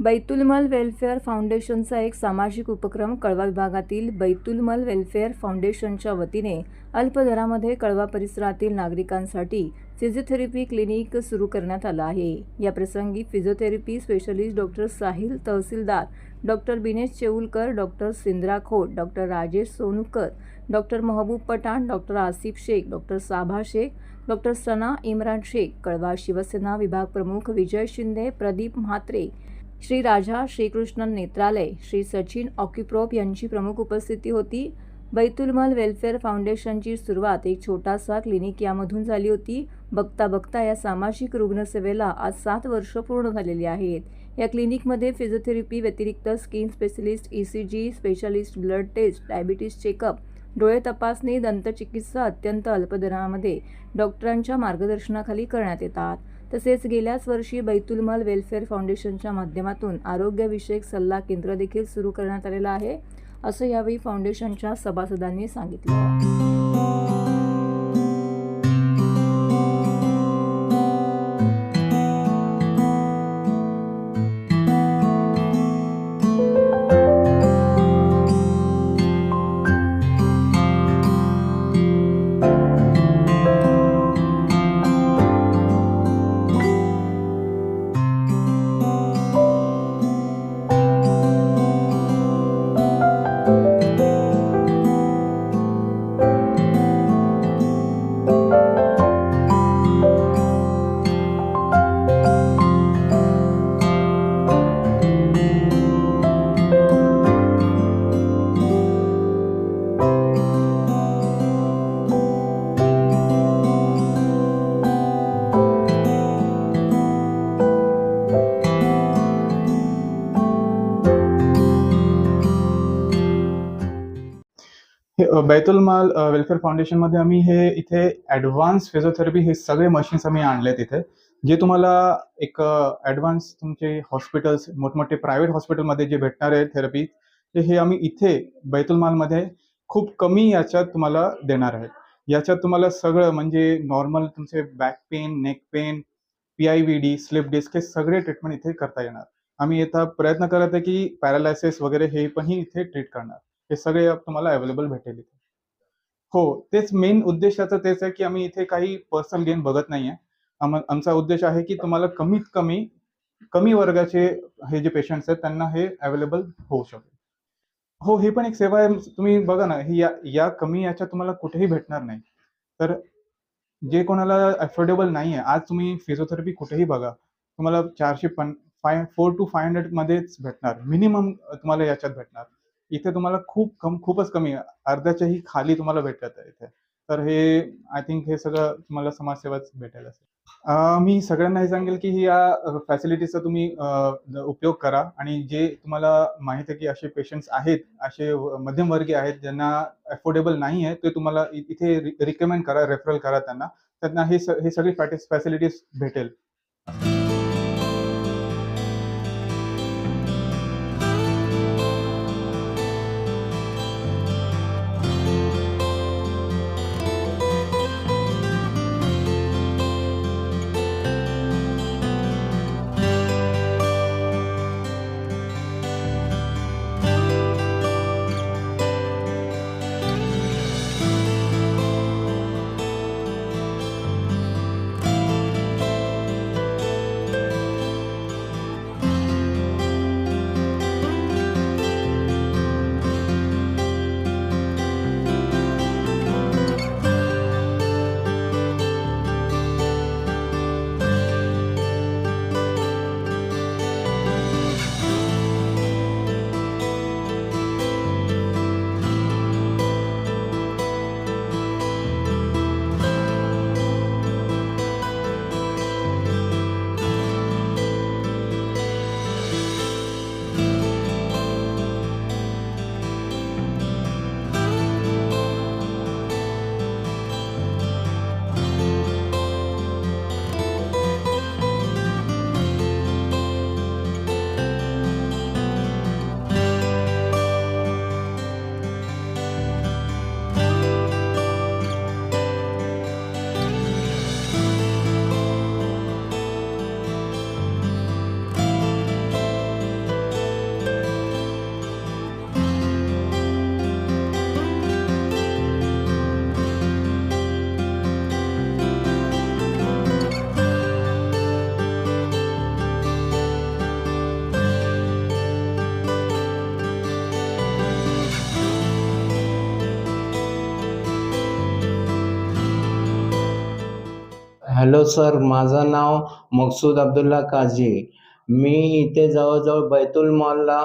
बैतुलमल welfare फाउंडेशनचा एक सामाजिक उपक्रम कळवा विभागातील बैतुलमल वेलफेअर फाउंडेशनच्या वतीने अल्प दरामध्ये कळवा परिसरातील नागरिकांसाठी फिजिओथेरपी क्लिनिक सुरू करण्यात आलं आहे. या प्रसंगी physiotherapy specialist doctor Sahil Tahsildar doctor Binesh Cheulkar doctor Sindra Khot doctor Rajesh Sonukar doctor Mehboob Pathan doctor Asif Shaikh doctor Sabha Shaikh doctor Sana Imran Shaikh Kalwa Shiv Sena विभाग प्रमुख विजय शिंदे प्रदीप म्हात्रे श्री राजा श्रीकृष्णन नेत्रालय श्री सचिन ऑक्युप्रॉप यांची प्रमुख उपस्थिती होती. बैतुलमल वेलफेअर फाउंडेशनची सुरुवात एक छोटासा clinic यामधून झाली होती. बघता बघता या सामाजिक रुग्णसेवेला आज सात वर्ष पूर्ण झालेली आहेत. या क्लिनिकमध्ये फिजिओथेरपी व्यतिरिक्त skin specialist E C G specialist blood test diabetes checkup डोळे तपासणी दंतचिकित्सा अत्यंत अल्प दरामध्ये डॉक्टरांच्या मार्गदर्शनाखाली करण्यात येतात. तसेच गेल्याच वर्षी बैतुलमल वेलफेअर फाउंडेशनच्या माध्यमातून आरोग्यविषयक सल्ला केंद्र देखील सुरू करण्यात आलेलं आहे असं यावेळी फाउंडेशनच्या सभासदांनी सांगितलं. हे, बैतुल माल वेलफेअर फाउंडेशनमध्ये आम्ही हे इथे ॲडव्हान्स फिजिओथेरपी हे सगळे मशीन्स आम्ही आणले इथे. जे तुम्हाला एक ॲडव्हान्स तुमचे हॉस्पिटल्स मोठमोठे प्रायव्हेट हॉस्पिटलमध्ये जे भेटणारे थेरपी ते हे आम्ही इथे बैतुल मालमध्ये खूप कमी याच्यात तुम्हाला देणार आहे याच्यात तुम्हाला सगळं म्हणजे नॉर्मल तुमचे back pain neck pain P I V D slip disc हे सगळे ट्रीटमेंट इथे करता येणार. आम्ही येता प्रयत्न करत आहे की पॅरालायसिस वगैरे हे पण इथे ट्रीट करणार. हे सगळे तुम्हाला अवेलेबल भेटेल इथे. हो तेच मेन उद्देशाचं तेच आहे की आम्ही इथे काही पर्सनल गेन बघत नाहीये. आहे आमचा उद्देश आहे की तुम्हाला कमीत कमी कमी वर्गाचे हे जे पेशंट्स आहेत त्यांना हे अवेलेबल होऊ शकेल. हो ही पण एक सेवा आहे. तुम्ही बघा ना ही या या कमी याच्यात तुम्हाला कुठेही भेटणार नाही. तर जे कोणाला अफोर्डेबल नाही आहे आज तुम्ही फिजिओथेरपी कुठेही बघा तुम्हाला चारशे पन five four two five hundred मध्येच भेटणार. मिनिमम तुम्हाला याच्यात भेटणार. इथे तुम्हाला खूप कम खूपच कमी अर्ध्याच्याही खाली तुम्हाला भेटत आहे इथे. तर हे आय थिंक हे सगळं तुम्हाला समाजसेवाच भेटेल असेल. मी सगळ्यांना हे सांगेल की ही या फॅसिलिटीचा तुम्ही उपयोग करा. आणि जे तुम्हाला माहीत आहे की असे पेशंट्स आहेत असे मध्यमवर्गीय आहेत ज्यांना अफोर्डेबल नाही आहे ते तुम्हाला इथे रिकमेंड करा रेफरल करा त्यांना. त्यांना हे हे सगळी फॅसिलिटीज भेटेल. हॅलो सर माझं नाव मकसूद अब्दुल्ला काझी. मी इथे जवळजवळ बैतूल मॉलला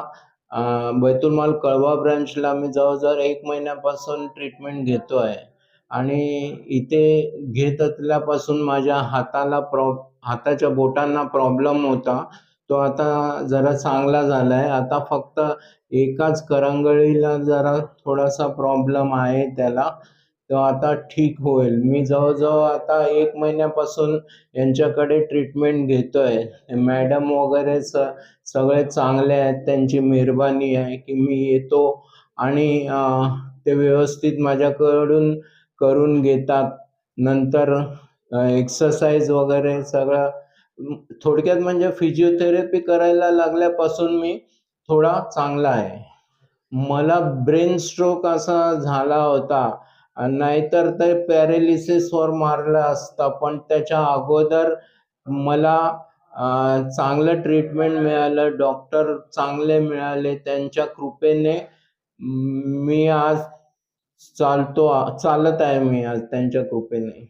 अं, बैतूल मॉल कळवा ब्रांचला मी जवळजवळ एक महिन्यापासून ट्रीटमेंट घेतो आहे आणि इथे घेत असल्यापासून माझ्या हाताला प्रॉ हाताच्या बोटांना प्रॉब्लेम होता. तो आता जरा चांगला झाला आहे आता फक्त एकाच करंगळीला जरा थोडासा प्रॉब्लेम आहे त्याला. तो आता ठीक होईल. मी जवळजवळ आता एक महिन्यापासून यांच्याकडे ट्रीटमेंट घेतोय. मॅडम वगैरे स सगळे चांगले आहेत. त्यांची मेहरबानी आहे की मी येतो आणि ते व्यवस्थित माझ्याकडून करून घेतात. नंतर एक्सरसाइज वगैरे सगळं थोडक्यात म्हणजे फिजिओथेरपी करायला लागल्यापासून मी थोडा चांगला आहे. मला ब्रेन स्ट्रोक असा झाला होता. नाहीतर ते पॅरेलिसिसवर मारलं असतं. पण त्याच्या अगोदर मला चांगलं ट्रीटमेंट मिळालं. डॉक्टर चांगले मिळाले. त्यांच्या कृपेने मी आज चालतो चालत आहे मी आज त्यांच्या कृपेने.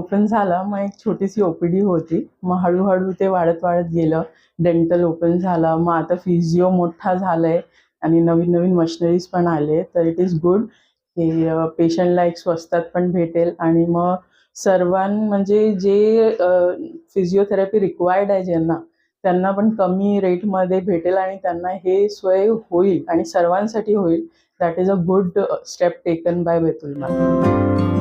ओपन झाला मग एक छोटीशी ओपीडी होती. मग हळूहळू ते वाढत वाढत गेलं. डेंटल ओपन झाला. मग आता फिजिओ मोठा झालाय आणि नवीन नवीन मशिनरीज पण आले. तर इट इज गुड की पेशंटला एक स्वस्तात पण भेटेल. आणि मग सर्वां म्हणजे जे फिजिओथेरपी रिक्वायर्ड आहे ज्यांना त्यांना पण कमी रेटमध्ये भेटेल आणि त्यांना हे सोय होईल आणि सर्वांसाठी होईल. That is a good step taken by Betul mall